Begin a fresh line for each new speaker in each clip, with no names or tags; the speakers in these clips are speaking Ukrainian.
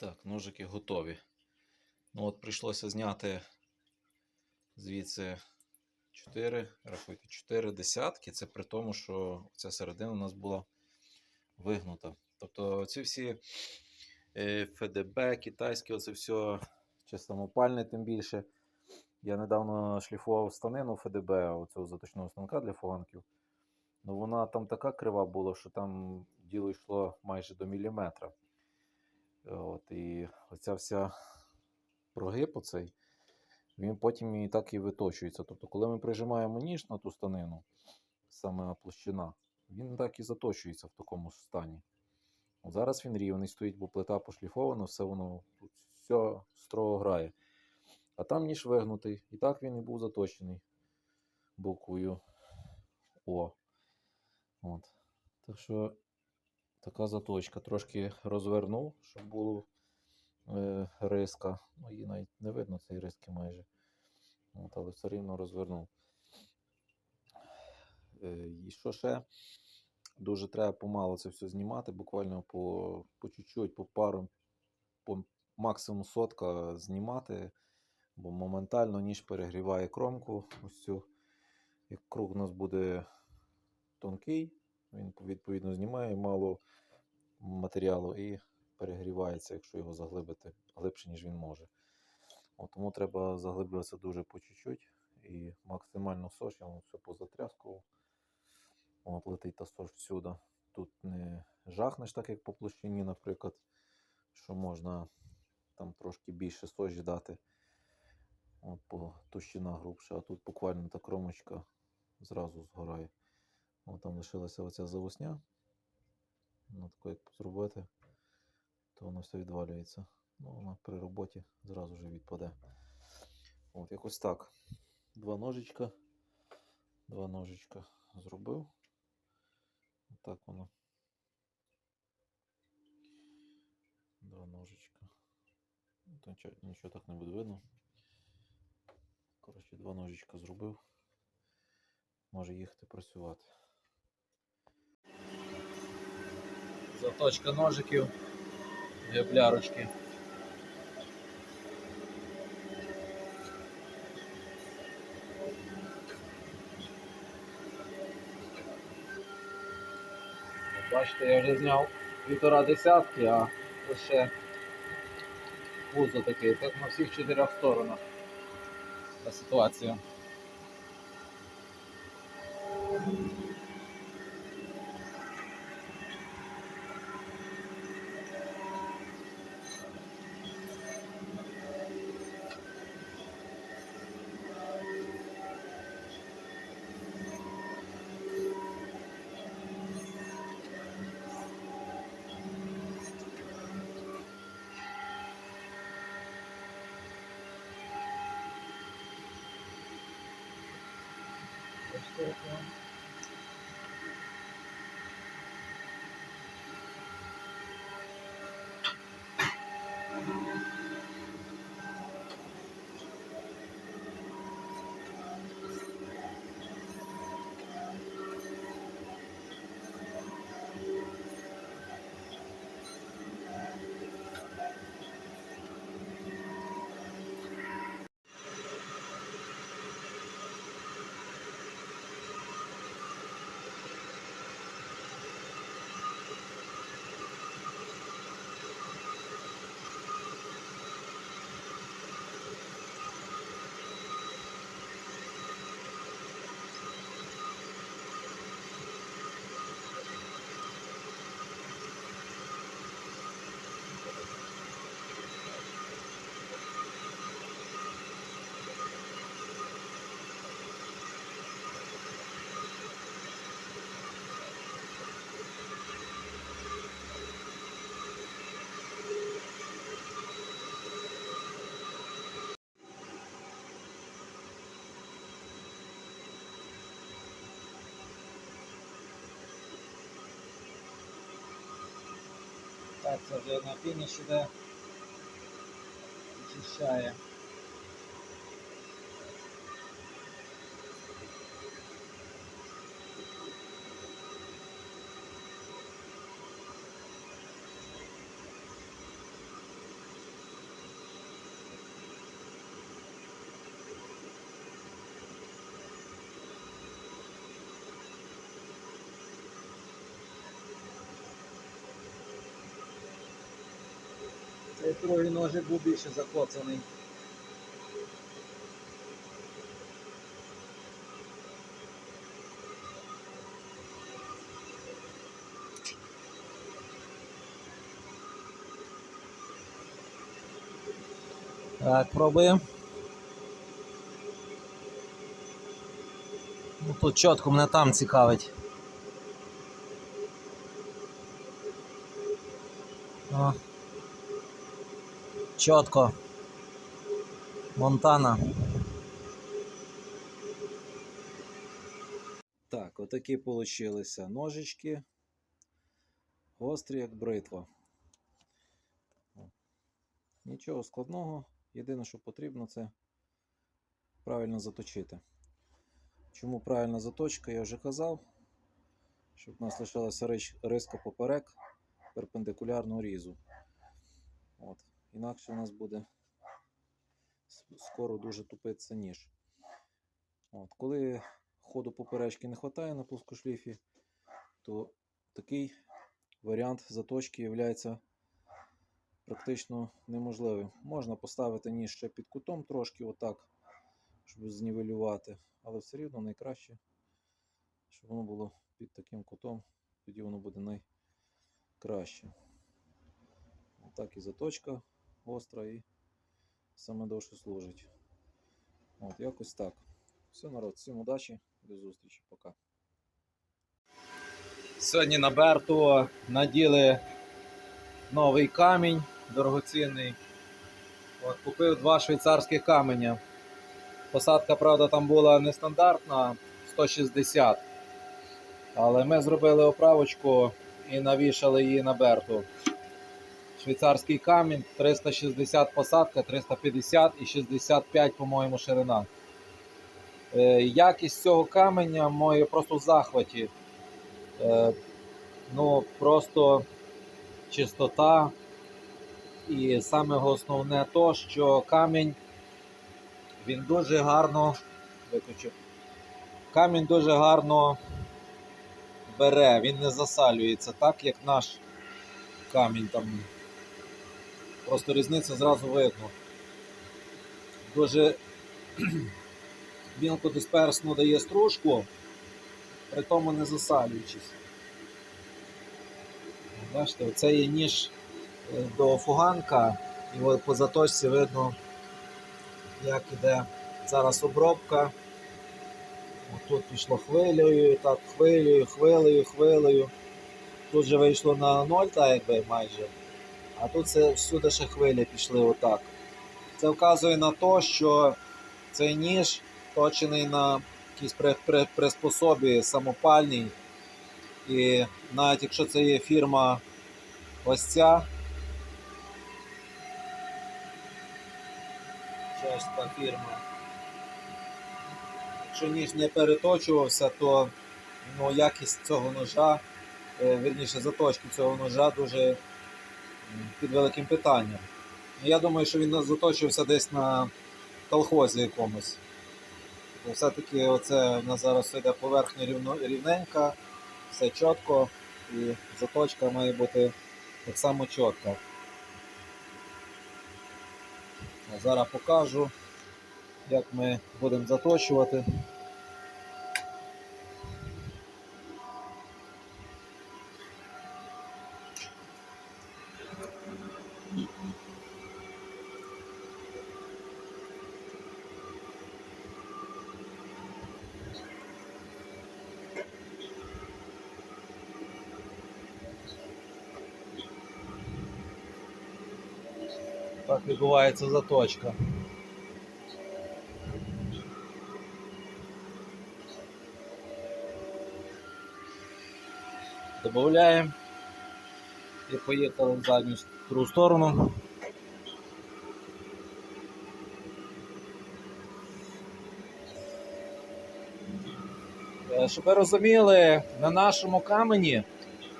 Так, ножики готові. Ну от прийшлося зняти звідси 4, рахуйте, 4 десятки. Це при тому, що ця середина у нас була вигнута. Тобто ці всі е, ФДБ, китайські, оце все, чи самопальне тим більше. Я недавно шліфував станину ФДБ, оцього заточного станка для фуганків. Ну вона там така крива була, що там діло йшло майже до міліметра. От, і оця вся прогиб оцей, він потім і так і виточується. Тобто, коли ми прижимаємо ніж на ту станину, саме площина, він так і заточується в такому стані. От зараз він рівний стоїть, бо плита пошліфована, все воно тут все строго грає. А там ніж вигнутий. І так він і був заточений буквою О. От. Так що така заточка. Трошки розвернув, щоб було е, риска. Ну, її навіть не видно цієї риски майже. От, але все рівно розвернув. Е, і що ще? Дуже треба помало це все знімати, буквально по, по чуть-чуть, по пару, по максимум сотка знімати, бо моментально ніж перегріває кромку. Ось цю. Як круг у нас буде тонкий, він відповідно знімає мало матеріалу і перегрівається, якщо його заглибити глибше, ніж він може. От, тому треба заглиблюватися дуже по чуть-чуть і максимально сош, я вам все позатряскував. От летить та сош всюди. Тут не жахнеш, так як по площині, наприклад, що можна там трошки більше сожі дати. От, по товщина грубша, а тут буквально та кромочка зразу згорає. От там лишилася оця завусня. Ну, таку як зробити, то воно все відвалюється. Ну, вона при роботі зразу ж відпаде. От, якось так. Два ножичка. Два ножичка зробив. Так воно. Два ножичка. Нічого, нічого так не буде видно. Коротше, два ножичка зробив. Може їхати працювати. Заточка ножиків, геблярочки. Бачите, я вже зняв півтора десятки, а лише вузо такий. Так на всіх чотирьох сторонах. Та ситуація. good one. Так, це вже на фініш іде. Очищає. Цей другий ножик був більше закоцаний. Так, пробуємо. Ну, тут чітко мене там цікавить. Чітко. Монтана. Так, отакі получилися ножички. Гострі, як бритва. Нічого складного. Єдине, що потрібно, це правильно заточити. Чому правильна заточка, я вже казав, щоб в нас лишилася риска поперек перпендикулярного різу. От. Інакше у нас буде скоро дуже тупитися ніж. От. Коли ходу поперечки не вистачає на плоскошліфі, то такий варіант заточки є практично неможливим. Можна поставити ніж ще під кутом трошки, отак, щоб знівелювати, але все рівно найкраще, щоб воно було під таким кутом, тоді воно буде найкраще. Отак і заточка гостра і саме довше служить. От, якось так. Все, народ, всім удачі, до зустрічі, пока. Сьогодні на Берту наділи новий камінь дорогоцінний. От, купив два швейцарських каменя. Посадка, правда, там була нестандартна 160. Але ми зробили оправочку і навішали її на Берту. Швейцарський камінь 360 посадка, 350 і 65, по-моєму, ширина. Е, якість цього каменя моє просто в захваті. Е, ну, просто чистота. І саме основне то, що камінь він дуже гарно виключив. Камінь дуже гарно бере, він не засалюється, так як наш камінь там. Просто різниця зразу видно. Дуже мілко дисперсно дає стружку, при тому не засалюючись. Бачите, оце є ніж е, до фуганка, і по заточці видно, як іде зараз обробка. Тут пішло хвилею, так, хвилею, хвилею, хвилею. Тут же вийшло на 0, так якби майже. А тут це всюди ще хвилі пішли отак. Це вказує на те, що цей ніж точений на якійсь при, при, приспособі самопальній. І навіть якщо це є фірма ось ця, чеська фірма. Якщо ніж не переточувався, то ну, якість цього ножа, е, вірніше заточки цього ножа дуже під великим питанням. Ну, Я думаю, що він заточився десь на колхозі якомусь. Все-таки оце в нас зараз йде поверхня рівненька, все чітко і заточка має бути так само чітка. Зараз покажу, як ми будемо заточувати. Так відбувається заточка. Добавляємо і поїхали в задню другу сторону. Е, Щоб ви розуміли, на нашому камені,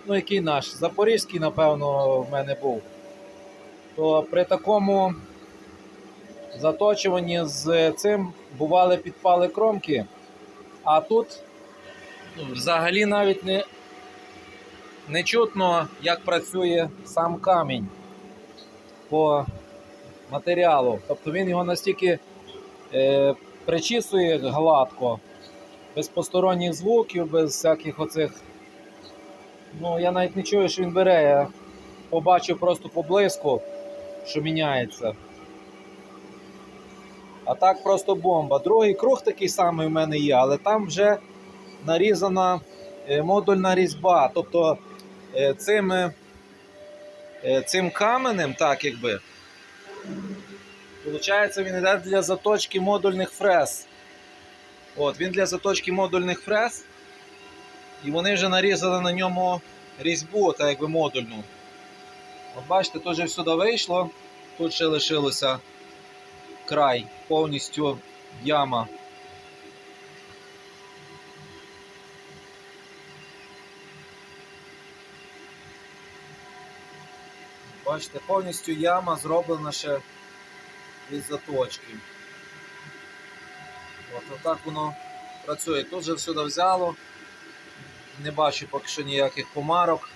ну який наш, Запорізький, напевно, в мене був то при такому заточуванні з цим бували підпали кромки, а тут ну, взагалі навіть не, не чутно, як працює сам камінь.
по матеріалу. Тобто він його настільки е, причісує гладко, без посторонніх звуків, без всяких оцих. Ну, я навіть не чую, що він бере. Я побачив просто поблизьку, що міняється. А так просто бомба. Другий круг такий самий в мене є, але там вже нарізана е, модульна різьба. Тобто е, цим, е, цим каменем, так якби, виходить, він йде для заточки модульних фрез. От, він для заточки модульних фрез. І вони вже нарізали на ньому різьбу, так якби модульну. От бачите, тут вже сюди вийшло, тут ще лишилося край, повністю яма. Бачите, повністю яма зроблена ще від заточки. От отак воно працює. Тут же всюди взяло. Не бачу поки що ніяких помарок.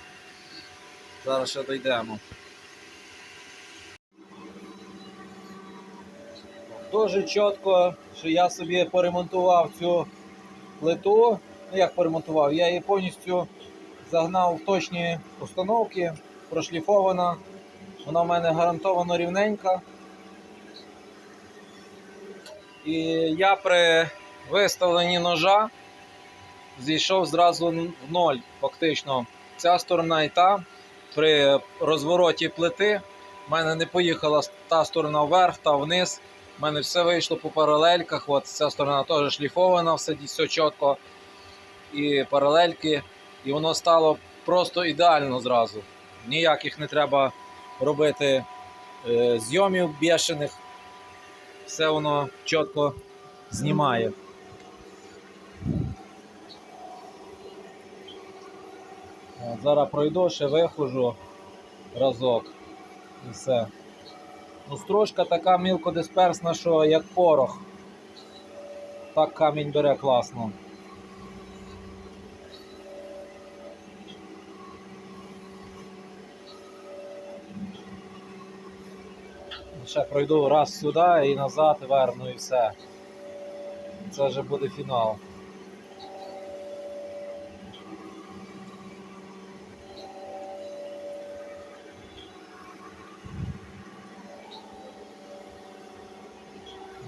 Зараз ще дійдемо. Дуже чітко, що я собі поремонтував цю плиту. Ну як поремонтував? Я її повністю загнав в точні установки, прошліфована. Вона в мене гарантовано рівненька. І я при виставленні ножа зійшов зразу в ноль, фактично. Ця сторона і та. При розвороті плити в мене не поїхала та сторона вверх та вниз. У мене все вийшло по паралельках. От ця сторона теж шліфована, все, все чітко. І паралельки. І воно стало просто ідеально зразу. Ніяких не треба робити е, зйомів бешених. Все воно чітко знімає. От, зараз пройду, ще вихожу разок. І все. Ну, стружка така мілкодисперсна, що як порох. Так камінь бере класно. Ще пройду раз сюди і назад верну і все. Це вже буде фінал.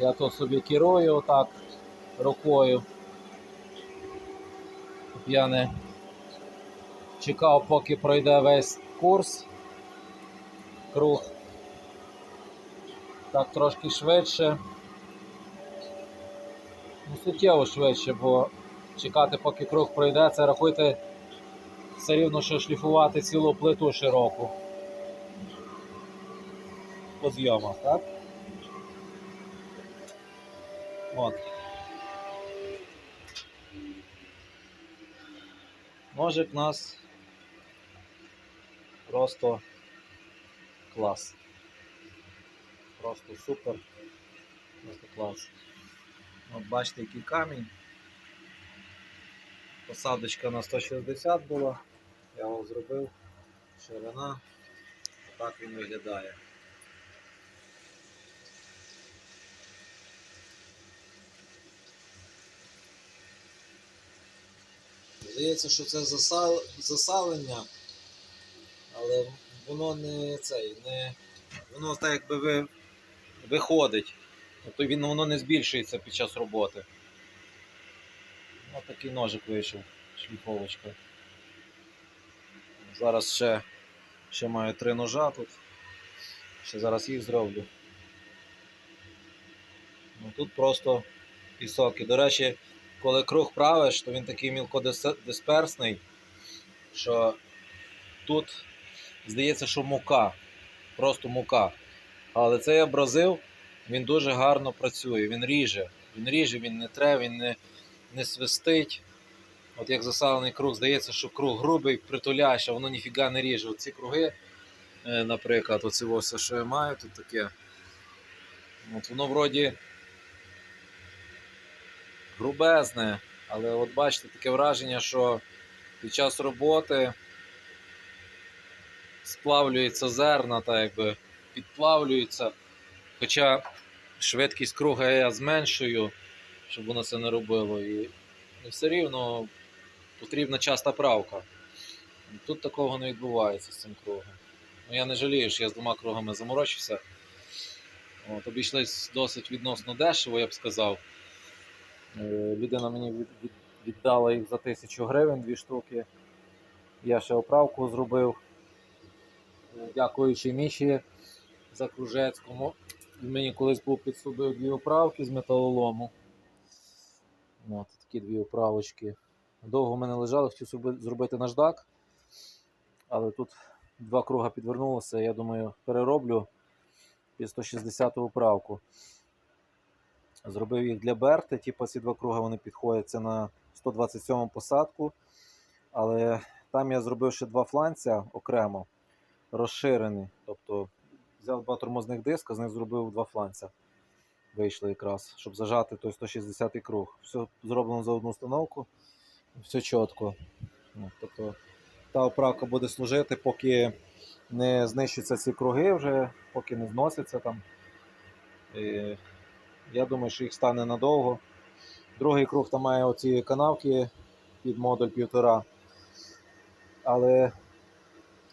Я тут собі керую отак рукою. Я не чекав, поки пройде весь курс. Круг. Так трошки швидше. Ну, суттєво швидше, бо чекати, поки круг пройде, це рахуйте все рівно, що шліфувати цілу плиту широку. По зйомах, так? Ножик у нас просто клас. Просто супер. Просто клас. От бачите, який камінь. Посадочка на 160 була. Я його зробив. Ширина. Так він виглядає. Здається, що це засал... засалення, але воно не цей, не. Воно так якби ви... виходить. Тобто він, воно не збільшується під час роботи. Ось такий ножик вийшов, шліфовочка. Зараз ще, ще маю три ножа тут. Ще зараз їх зроблю. Ну, тут просто пісок. І, до речі, коли круг правиш, то він такий мілкодисперсний, що тут здається, що мука. Просто мука. Але цей абразив, він дуже гарно працює, він ріже. Він ріже, він не тре, він не, не свистить. От як засалений круг, здається, що круг грубий, притуляєш, а воно ніфіга не ріже. Оці круги, е, наприклад, оце все, що я маю, тут таке. От воно вроді грубезне, але от бачите, таке враження, що під час роботи сплавлюється зерна, так якби підплавлюються. Хоча швидкість круга я зменшую, щоб воно це не робило. І все рівно потрібна часта правка. Тут такого не відбувається з цим кругом. Ну, я не жалію, що я з двома кругами заморочився. От, обійшлись досить відносно дешево, я б сказав. Е, Людина мені від, від, віддала їх за тисячу гривень, дві штуки. Я ще оправку зробив. Е, Дякуючи Міші Закружецькому. Він мені колись був підсобив дві оправки з металолому. От, такі дві оправочки. Довго в мене лежали, хотів зробити наждак. Але тут два круга підвернулося, я думаю, перероблю під 160 оправку. Зробив їх для Берти, типу ці два круга вони підходять це на 127 посадку. Але там я зробив ще два фланця окремо, розширені. Тобто взяв два тормозних диска, з них зробив два фланця. Вийшли якраз, щоб зажати той 160-й круг. Все зроблено за одну установку, все чітко. Ну, тобто та оправка буде служити, поки не знищаться ці круги вже, поки не зносяться там. Я думаю, що їх стане надовго. Другий круг там має оці канавки під модуль півтора. Але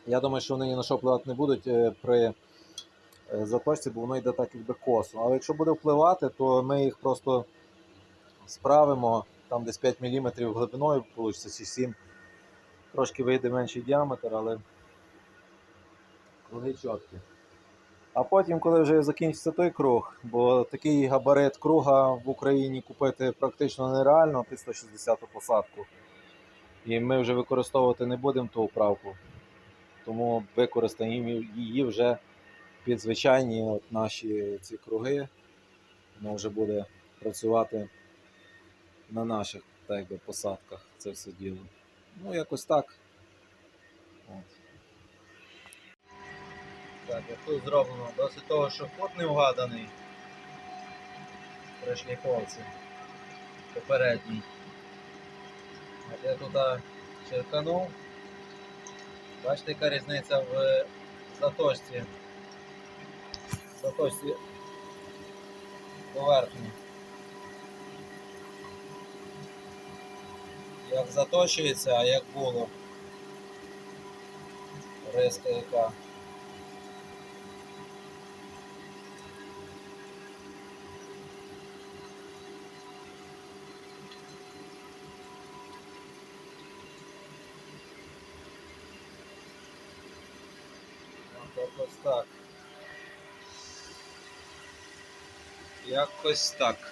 я думаю, що вони ні на що впливати не будуть е, при е, заточці, бо воно йде так якби косо. Але якщо буде впливати, то ми їх просто справимо, там десь 5 мм глибиною вийде чи 7 Трошки вийде менший діаметр, але круги чіткі. А потім, коли вже закінчиться той круг, бо такий габарит круга в Україні купити практично нереально під 160 посадку. І ми вже використовувати не будемо ту управку. Тому використаємо її вже під звичайні от наші ці круги. Воно вже буде працювати на наших так би, посадках це все діло. Ну, якось так. От.
Так, як тут зроблено, досить того, що ход не вгаданий при шліфовці попередній. От я тут черканув. Бачите, яка різниця в заточці. Заточці поверхні. Як заточується, а як було. Риска яка. От Якось так. Якось так.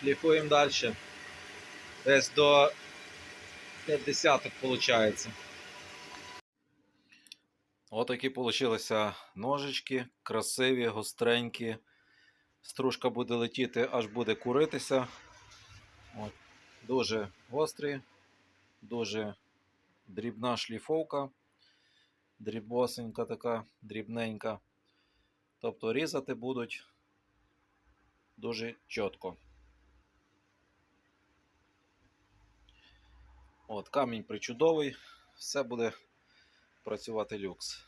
Шліфуємо далі. Десь до 50 виходить.
Отакі получилися ножички, красиві, гостренькі. Стружка буде летіти, аж буде куритися. От. Дуже гострі, дуже дрібна шліфовка, дрібосенька така, дрібненька. Тобто різати будуть дуже чітко. От, камінь причудовий, все буде працювати люкс.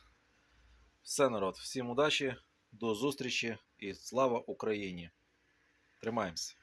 Все, народ, всім удачі, до зустрічі і слава Україні! Тримаємося!